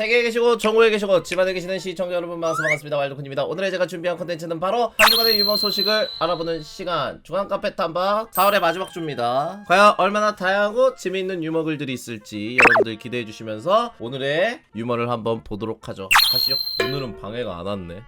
세계에 계시고 전국에 계시고 집안에 계시는 시청자 여러분 반갑습니다. 와일드쿤입니다. 오늘의 제가 준비한 컨텐츠는 바로 한 주간의 유머 소식을 알아보는 시간. 중앙 카페 탐방 4월의 마지막 주입니다. 과연 얼마나 다양하고 재미있는 유머 글들이 있을지 여러분들 기대해 주시면서 오늘의 유머를 한번 보도록 하죠. 가시죠. 오늘은 방해가 안 왔네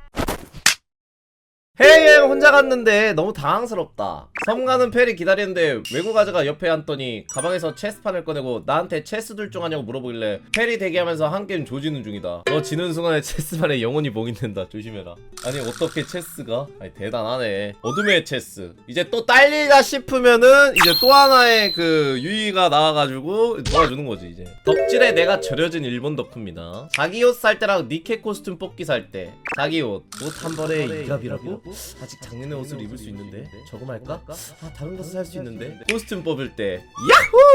해외여행 혼자 갔는데 너무 당황스럽다. 섬 가는 페리 기다리는데 외국 아저가 옆에 앉더니 가방에서 체스판을 꺼내고 나한테 체스 둘 중 하냐고 물어보길래 페리 대기하면서 한 게임 조지는 중이다. 너 지는 순간에 체스판에 영혼이 봉인된다. 조심해라. 아니 어떻게 체스가? 아니 대단하네. 어둠의 체스. 이제 또 딸리다 싶으면은 이제 또 하나의 그 유의가 나와가지고 도와주는 거지 이제. 덕질에 내가 절여진 일본 덕후입니다. 자기 옷 살 때랑 니케 코스튬 뽑기 살 때. 자기 옷. 옷 한 벌에 이갑이라고? 아직 작년의 옷을 입을 수 있는데 저거 말까? 아 다른 것을 살 수 있는데 코스튬 뽑을 때 야호!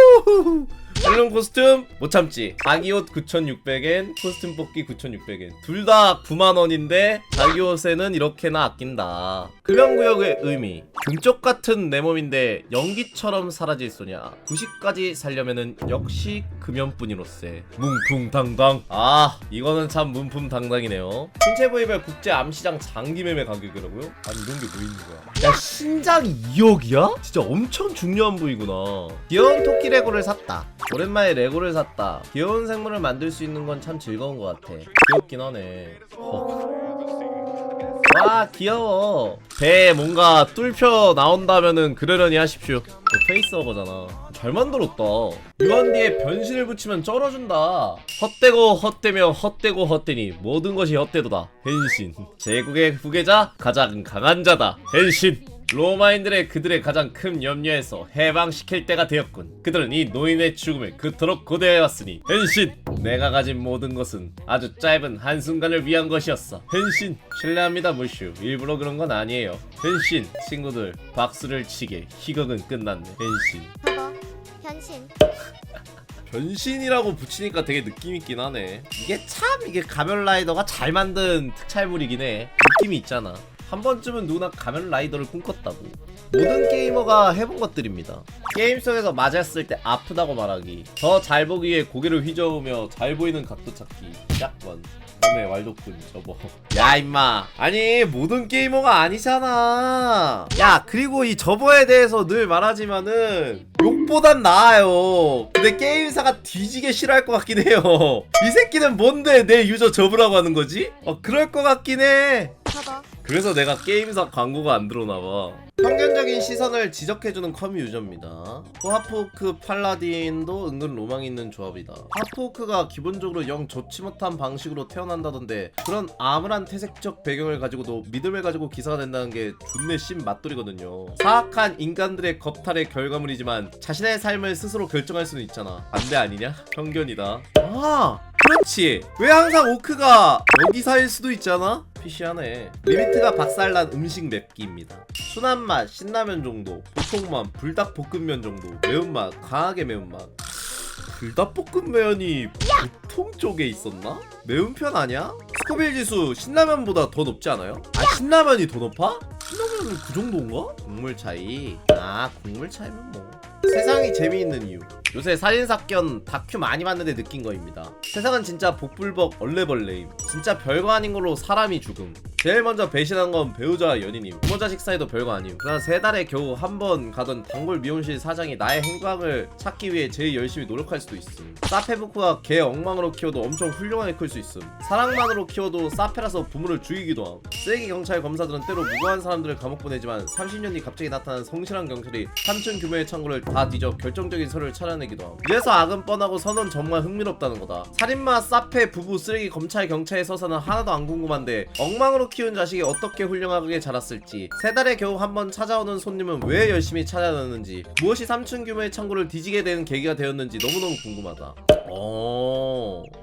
헬론 코스튬 못 참지. 자기 옷 9,600엔 코스튬 뽑기 9,600엔. 둘 다 9만원인데 자기 옷에는 이렇게나 아낀다. 금연구역의 의미. 금쪽 같은 내 몸인데 연기처럼 사라질 소냐. 90까지 살려면은 역시 금연뿐이로세. 뭉풍당당. 아 이거는 참 문품당당이네요. 신체 부위별 국제 암시장 장기 매매 가격이라고요? 아니 이런 게 뭐 있는 거야? 야 신장이 2억이야? 진짜 엄청 중요한 부위구나. 귀여운 토끼 레 고를 샀다. 오랜만에 레고를 샀다. 귀여운 생물을 만들 수 있는 건 참 즐거운 것 같아. 귀엽긴 하네. 어. 와 귀여워. 배에 뭔가 뚫혀 나온다면은 그러려니 하십시오. 이거 페이스허거잖아. 잘 만들었다. 유한디에 변신을 붙이면 쩔어준다. 헛되고 헛되며 헛되고 헛되니 모든 것이 헛되도다. 변신. 제국의 후계자 가장 강한 자다. 변신 로마인들의 그들의 가장 큰 염려에서 해방시킬 때가 되었군. 그들은 이 노인의 죽음을 그토록 고대해왔으니 변신! 내가 가진 모든 것은 아주 짧은 한순간을 위한 것이었어. 변신! 실례합니다 무슈. 일부러 그런 건 아니에요. 변신! 친구들 박수를 치게 희극은 끝났네. 변신. 봐봐 현신 변신이라고 붙이니까 되게 느낌 있긴 하네. 이게 참 이게 가면라이더가 잘 만든 특촬물이긴 해. 느낌이 있잖아. 한 번쯤은 누나 가면 라이더를 꿈꿨다고. 모든 게이머가 해본 것들입니다. 게임 속에서 맞았을 때 아프다고 말하기. 더 잘 보기 위해 고개를 휘저으며 잘 보이는 각도 찾기. 약번. 몸에 왈도쿤 접어. 야 임마. 아니 모든 게이머가 아니잖아. 야 그리고 이 접어에 대해서 늘 말하지만은 욕보단 나아요. 근데 게임사가 뒤지게 싫어할 것 같긴 해요. 이 새끼는 뭔데 내 유저 접으라고 하는 거지? 어 그럴 것 같긴 해. 봐봐 그래서 내가 게임사 광고가 안 들어오나봐. 평균적인 시선을 지적해주는 컴 유저입니다. 또 하프오크 팔라딘도 은근 로망 있는 조합이다. 하프오크가 기본적으로 영 좋지 못한 방식으로 태어난다던데 그런 암울한 태색적 배경을 가지고도 믿음을 가지고 기사가 된다는 게 존내 심 맛돌이거든요. 사악한 인간들의 겁탈의 결과물이지만 자신의 삶을 스스로 결정할 수는 있잖아. 반대 아니냐? 편견이다. 아 그렇지. 왜 항상 오크가 여기사일 수도 있잖아? 피시하네. 리미트가 박살난 음식 맵기입니다. 순한 맛, 신라면 정도, 보통맛, 불닭볶음면 정도, 매운맛, 강하게 매운맛. 불닭볶음면이 보통 쪽에 있었나? 매운 편 아니야? 스코빌 지수 신라면보다 더 높지 않아요? 아 신라면이 더 높아? 신라면은 그 정도인가? 국물 차이. 아 국물 차이면 뭐. 세상이 재미있는 이유. 요새 살인사건 다큐 많이 봤는데 느낀 거입니다. 세상은 진짜 복불복 얼레벌레임. 진짜 별거 아닌 걸로 사람이 죽음. 제일 먼저 배신한 건 배우자와 연인임. 부모 자식 사이도 별거 아님. 그냥 세 달에 겨우 한 번 가던 단골 미용실 사장이 나의 행방을 찾기 위해 제일 열심히 노력할 수도 있음. 사페부쿠가 개 엉망으로 키워도 엄청 훌륭하게 클 수 있음. 사랑만으로 키워도 사페라서 부모를 죽이기도 함. 쓰레기 경찰 검사들은 때로 무고한 사람들을 감옥 보내지만 30년 뒤 갑자기 나타난 성실한 경찰이 3층 규모의 창고를 다 뒤져 결정적인 서류를 찾아내기도 함. 이래서 악은 뻔하고 선은 정말 흥미롭다는 거다. 살인마, 사페, 부부, 쓰레기, 검찰, 경찰의 서사는 하나도 안 궁금한데 엉망으로 키운 자식이 어떻게 훌륭하게 자랐을지 세 달에 겨우 한 번 찾아오는 손님은 왜 열심히 찾아다녔는지 무엇이 3층 규모의 창고를 뒤지게 되는 계기가 되었는지 너무너무 궁금하다. 어,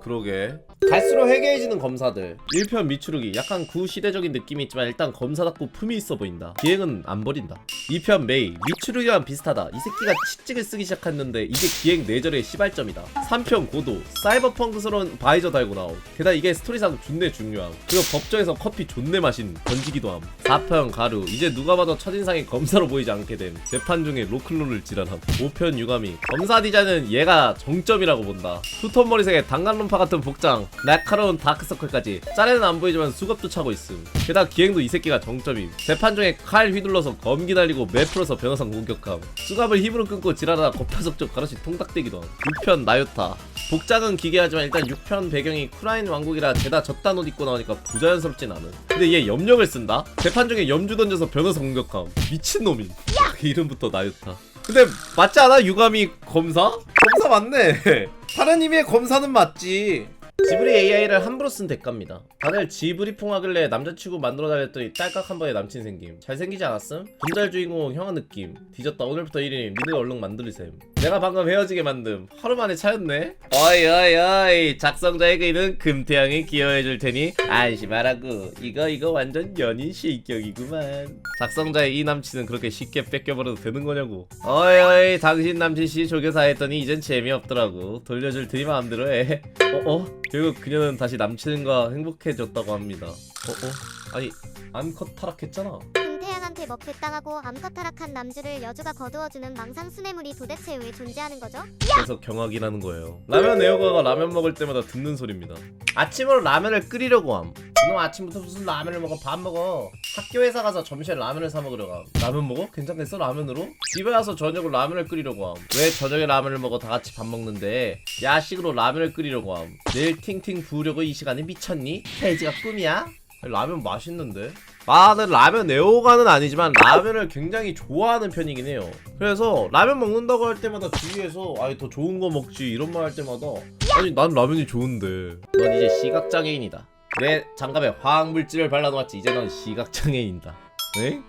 그러게. 갈수록 해괴해지는 검사들. 1편 미추르기 약간 구시대적인 느낌이 있지만 일단 검사답고 품이 있어 보인다. 기행은 안 버린다. 2편 메이 미추르기랑 비슷하다. 이 새끼가 칙직을 쓰기 시작했는데 이게 기행 내절의 시발점이다. 3편 고도 사이버펑크스러운 바이저 달고 나옴. 게다가 이게 스토리상 존내 중요함. 그리고 법정에서 커피 존내 마신 던지기도 함. 4편 가루 이제 누가 봐도 첫인상이 검사로 보이지 않게 됨. 재판 중에 로클롤을 지랄함. 5편 유감이 검사 디자인은 얘가 정점이라고 본다. 투톤 머리색에 당 강간론파 같은 복장, 날카로운 다크서클까지 짤에는 안 보이지만 수갑도 차고 있음. 게다가 기행도 이 새끼가 정점임. 재판 중에 칼 휘둘러서 검기 날리고 매 풀어서 변호사 공격함. 수갑을 힘으로 끊고 지랄하다 거파속적 가로시 통닭대기도 함. 6편 나요타. 복장은 기괴하지만 일단 6편 배경이 쿠라인 왕국이라 죄다 젖단 옷 입고 나오니까 부자연스럽진 않은. 근데 얘 염력을 쓴다? 재판 중에 염주 던져서 변호사 공격함. 미친놈임. 이름부터 나요타. 근데 맞지 않아? 유감이 검사? 검사 맞네. 사장님의 검사는 맞지. 지브리 AI를 함부로 쓴 대가입니다. 다들 지브리 풍하길래 남자치고 만들어 달랬더니 딸깍 한 번에 남친 생김. 잘생기지 않았음? 분잘 주인공 형아 느낌. 뒤졌다 오늘부터 1인 미드 얼른 만들으셈. 내가 방금 헤어지게 만듦. 하루 만에 차였네. 어이 어이 어이 작성자의 의는 금태양이 기여해줄 테니 안심하라고. 이거 이거 완전 연인 실격이구만. 작성자의 이 남친은 그렇게 쉽게 뺏겨버려도 되는 거냐고. 어이 어이 당신 남친 씨 조교사 했더니 이젠 재미없더라고. 돌려줄 테니 마음대로 해. 어 어? 결국 그녀는 다시 남친과 행복해졌다고 합니다. 어 어? 아니 암컷 타락했잖아. 금태양한테 먹겠당하고 암컷타락한 남주를 여주가 거두어주는 망상 수뇌물이 도대체 왜 존재하는 거죠? 그래서 경악이라는 거예요. 라면 애호가가 라면 먹을 때마다 듣는 소리입니다. 아침으로 라면을 끓이려고 함. 너 아침부터 무슨 라면을 먹어? 밥 먹어. 학교 회사 가서 점심에 라면을 사 먹으려 함. 라면 먹어? 괜찮겠어? 라면으로? 집에 와서 저녁을 라면을 끓이려고 함. 왜 저녁에 라면을 먹어? 다 같이 밥 먹는데 야식으로 라면을 끓이려고 함. 내일 팅팅 부으려고 이 시간에 미쳤니? 돼지가 꿈이야? 라면 맛있는데? 아, 는 라면 애호가는 아니지만 라면을 굉장히 좋아하는 편이긴 해요. 그래서 라면 먹는다고 할 때마다 주위에서 아니 더 좋은 거 먹지 이런 말 할 때마다 아니 난 라면이 좋은데. 넌 이제 시각 장애인이다. 내 장갑에 화학 물질을 발라놓았지. 이제 넌 시각 장애인이다. 네?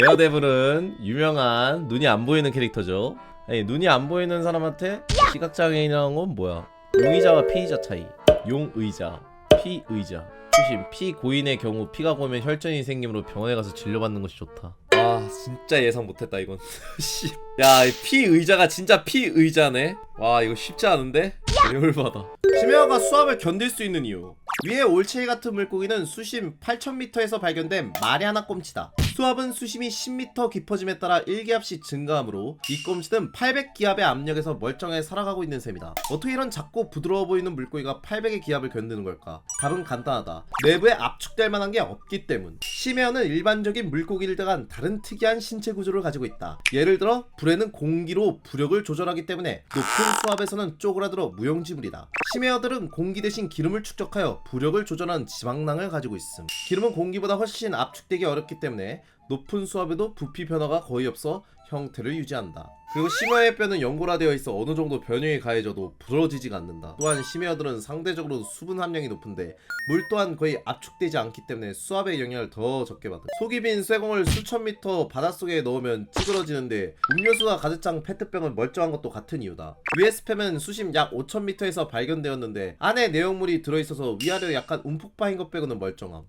데어데블은 유명한 눈이 안 보이는 캐릭터죠. 아니 눈이 안 보이는 사람한테 시각 장애인이라는 건 뭐야? 용의자와 피의자 차이. 용의자, 피의자. 수심 피고인의 경우 피가 고이면 혈전이 생기므로 병원에 가서 진료받는 것이 좋다. 아 진짜 예상 못했다 이건. 씨. 야, 이 피의자가 진짜 피 의자네. 와 이거 쉽지 않은데? 열받아. 심해어가 수압을 견딜 수 있는 이유. 위에 올체이 같은 물고기는 수심 8,000m에서 발견된 마리아나 꼼치다. 수압은 수심이 10m 깊어짐에 따라 1기압씩 증가하므로 이 꼼치는 800기압의 압력에서 멀쩡하게 살아가고 있는 셈이다. 어떻게 이런 작고 부드러워 보이는 물고기가 800의 기압을 견디는 걸까? 답은 간단하다. 내부에 압축될 만한 게 없기 때문. 심해어는 일반적인 물고기들과는 다른 특이한 신체 구조를 가지고 있다. 예를 들어 불에는 공기로 부력을 조절하기 때문에 높은 수압에서는 쪼그라들어 무용지물이다. 심해어들은 공기 대신 기름을 축적하여 부력을 조절하는 지방낭을 가지고 있음. 기름은 공기보다 훨씬 압축되기 어렵기 때문에 높은 수압에도 부피 변화가 거의 없어 형태를 유지한다. 그리고 심해어의 뼈는 연골화되어 있어 어느 정도 변형이 가해져도 부러지지가 않는다. 또한 심해어들은 상대적으로 수분 함량이 높은데 물 또한 거의 압축되지 않기 때문에 수압의 영향을 더 적게 받아. 속이 빈 쇠공을 수천 미터 바닷속에 넣으면 찌그러지는데 음료수와 가득 찬 페트병은 멀쩡한 것도 같은 이유다. 위에 스팸은 수심 약 5천 미터에서 발견되었는데 안에 내용물이 들어있어서 위아래 약간 움푹 파인 것 빼고는 멀쩡함.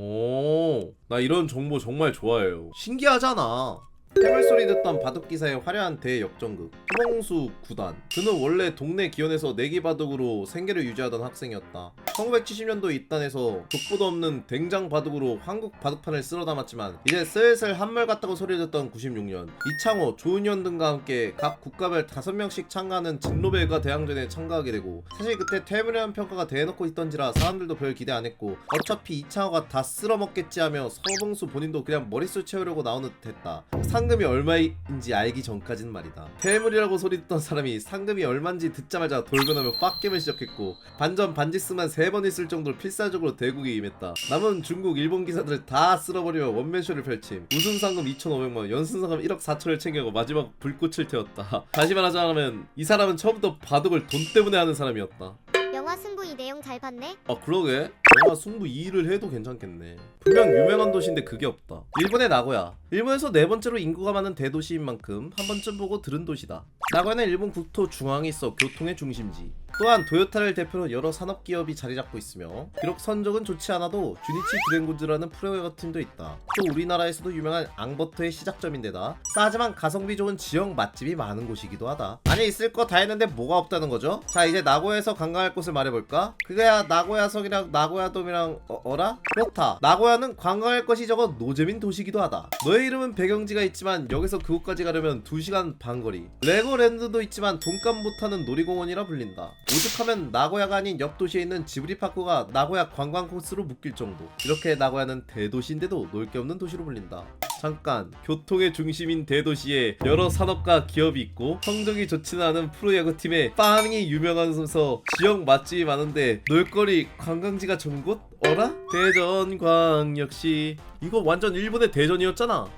오, 나 이런 정보 정말 좋아해요. 신기하잖아. 해물 소리 듣던 바둑 기사의 화려한 대역전극 후봉수 9단 그는 원래 동네 기원에서 내기 바둑으로 생계를 유지하던 학생이었다 1970년도 입단해서 족보도 없는 댕장 바둑으로 한국 바둑판을 쓸어 담았지만 이제 슬슬 한물 같다고 소리를 듣던 96년 이창호, 조은현 등과 함께 각 국가별 5명씩 참가하는 진로벨과 대항전에 참가하게 되고 사실 그때 퇴물이라는 평가가 대놓고 있던지라 사람들도 별 기대 안 했고 어차피 이창호가 다 쓸어먹겠지 하며 서봉수 본인도 그냥 머릿수 채우려고 나오는 듯 했다 상금이 얼마인지 알기 전까진 말이다. 폐물이라고 소리 듣던 사람이 상금이 얼마인지 듣자마자 돌변하며 빡겜을 시작했고 반전 반지스만 세번 있을 정도로 필사적으로 대국에 임했다. 남은 중국, 일본 기사들 다 쓸어버리며 원맨쇼를 펼침. 우승 상금 2,500만, 연승 상금 1억 4천을 챙겨고 마지막 불꽃을 태웠다. 다시 말하자면 이 사람은 처음부터 바둑을 돈 때문에 하는 사람이었다. 영화 승부 이 내용 잘 봤네? 아 그러게 영화 승부 2를 해도 괜찮겠네 분명 유명한 도시인데 그게 없다 일본의 나고야 일본에서 네 번째로 인구가 많은 대도시인 만큼 한 번쯤 보고 들은 도시다 나고야는 일본 국토 중앙에 있어 교통의 중심지 또한 도요타를 대표로 여러 산업기업이 자리 잡고 있으며 비록 선적은 좋지 않아도 주니치 드래곤즈라는 프로야구 팀도 있다. 또 우리나라에서도 유명한 앙버터의 시작점인데다 싸지만 가성비 좋은 지역 맛집이 많은 곳이기도 하다. 안에 있을 거 다 했는데 뭐가 없다는 거죠? 자 이제 나고야에서 관광할 곳을 말해볼까? 그게야 나고야성이랑 나고야돔이랑 어, 라? 그렇다. 나고야는 관광할 것이 적어 노잼인 도시기도 하다. 너의 이름은 배경지가 있지만 여기서 그곳까지 가려면 2시간 반 거리. 레고랜드도 있지만 돈값 못하는 놀이공원이라 불린다 오죽하면 나고야가 아닌 옆 도시에 있는 지브리 파크가 나고야 관광 코스로 묶일 정도. 이렇게 나고야는 대도시인데도 놀 게 없는 도시로 불린다. 잠깐 교통의 중심인 대도시에 여러 산업과 기업이 있고 성적이 좋지는 않은 프로야구팀에 빵이 유명하면서 지역 맛집이 많은데 놀거리 관광지가 좋은 곳? 어라? 대전광역시 이거 완전 일본의 대전이었잖아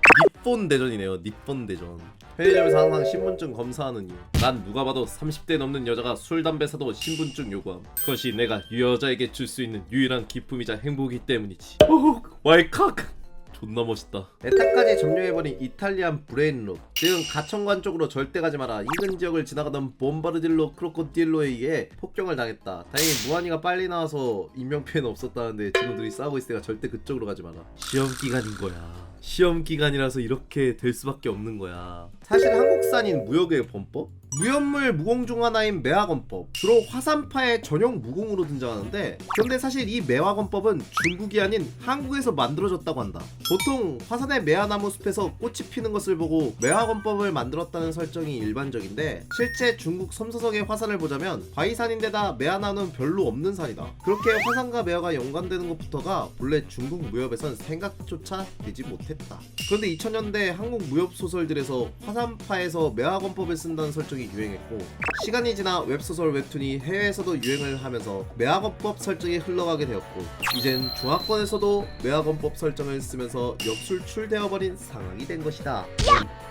니폰 대전이네요 니폰 대전 편의점에서 항상 신분증 검사하는 이유 난 누가 봐도 30대 넘는 여자가 술 담배 사도 신분증 요구함 그것이 내가 이 여자에게 줄 수 있는 유일한 기쁨이자 행복이기 때문이지 오호 왈칵 존나 멋있다. 에타까지 점령해버린 이탈리안 브레인롯. 지금 가천관 쪽으로 절대 가지 마라. 인근 지역을 지나가던 봄바르딜로 크로코딜로에 의해 폭격을 당했다. 다행히 무한이가 빨리 나와서 인명피해는 없었다는데 친구들이 싸우고 있으니까 절대 그쪽으로 가지 마라. 시험 기간인 거야. 시험 기간이라서 이렇게 될 수밖에 없는 거야. 사실 한국산인 무역의 범법? 무연물 무공 중 하나인 매화건법. 주로 화산파의 전용 무공으로 등장하는데 그런데 사실 이 매화건법은 중국이 아닌 한국에서 만들어졌다고 한다. 보통 화산의 매화나무 숲에서 꽃이 피는 것을 보고 매화건법을 만들었다는 설정이 일반적인데 실제 중국 섬서석의 화산을 보자면 바위산인데다 매화나무는 별로 없는 산이다. 그렇게 화산과 매화가 연관되는 것부터가 본래 중국 무협에선 생각조차 되지 못했다. 그런데 2000년대 한국 무협 소설들에서 화산파에서 매화건법을 쓴다는 설정이 유행했고 시간이 지나 웹소설 웹툰이 해외에서도 유행을 하면서 매화건법 설정이 흘러가게 되었고 이젠 중화권에서도 매화건법 설정을 쓰면서 역술출되어 버린 상황이 된 것이다.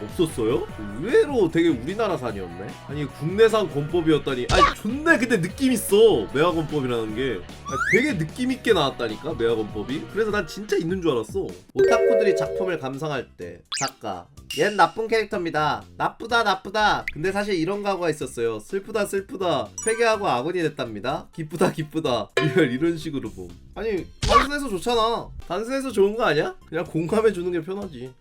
없었어요? 의외로 되게 우리나라산이었네. 아니 국내산 건법이었다니. 아니 존나 근데 느낌 있어 매화건법이라는 게 아니, 되게 느낌 있게 나왔다니까 매화건법이. 그래서 난 진짜 있는 줄 알았어. 오타쿠들이 작품을 감상할 때 작가 얜 나쁜 캐릭터입니다. 나쁘다 나쁘다. 근데 사실 이런 가구가 있었어요. 슬프다 슬프다. 회개하고 아군이 됐답니다. 기쁘다 기쁘다. 리얼 이런 식으로 봄. 아니 단순해서 좋잖아. 단순해서 좋은 거 아니야? 그냥 공감해 주는 게 편하지.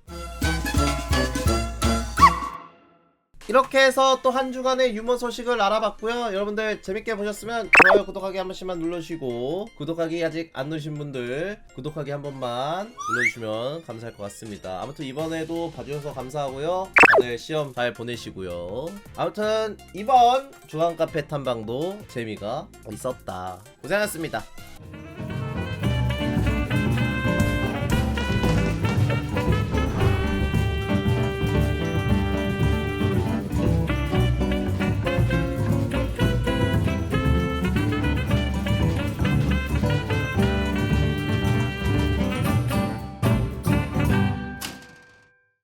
이렇게 해서 또 한 주간의 유머 소식을 알아봤고요. 여러분들 재밌게 보셨으면 좋아요, 구독하기 한 번씩만 눌러주시고 구독하기 아직 안 누르신 분들 구독하기 한 번만 눌러주시면 감사할 것 같습니다. 아무튼 이번에도 봐주셔서 감사하고요. 다들 시험 잘 보내시고요. 아무튼 이번 중앙카페 탐방도 재미가 있었다. 고생하셨습니다.